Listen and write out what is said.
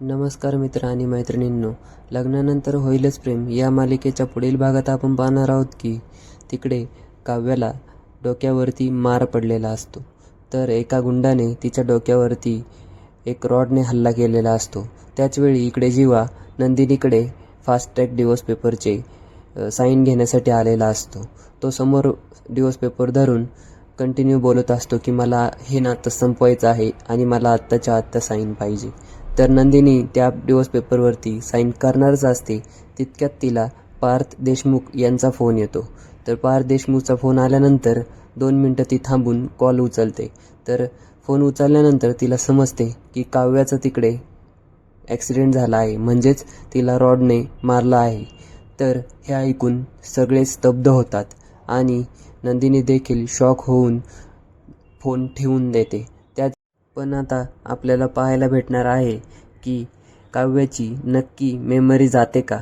नमस्कार मित्र आणि मैत्रिणींनो लग्नानंतर होईलच प्रेम. या मालिकेच्या पुढील भागात आपण पाहणार आहोत की तिकडे काव्याला डोक्यावरती मार पडलेला असतो. तर एका गुंडाने तिच्या डोक्यावरती एक रॉडने हल्ला केलेला असतो. त्याचवेळी इकडे जीवा नंदिनीकडे फास्ट ट्रॅक डिवोर्स पेपरचे साईन घेण्यासाठी आलेला असतो. तो समोर डिवोर्स पेपर धरून कंटिन्यू बोलत असतो की मला हे नातं संपवायचं आहे आणि मला आत्ताच्या आत्ता साईन पाहिजे. तर नंदिनी त्या डिवोर्स पेपरवरती साईन करणारच असते. तितक्यात तिला पार्थ देशमुख यांचा फोन येतो. तर पार्थ देशमुखचा फोन आल्यानंतर दोन मिनटं ती थांबून कॉल उचलते. तर फोन उचलल्यानंतर तिला समजते की काव्याचं तिकडे ॲक्सिडेंट झाला आहे. म्हणजेच तिला रॉडने मारला आहे. तर हे ऐकून सगळे स्तब्ध होतात आणि नंदिनी देखील शॉक होऊन फोन ठेवून देते. पण आता आपल्याला पाहायला भेटणार आहे की काव्याची नक्की मेमरी जाते का?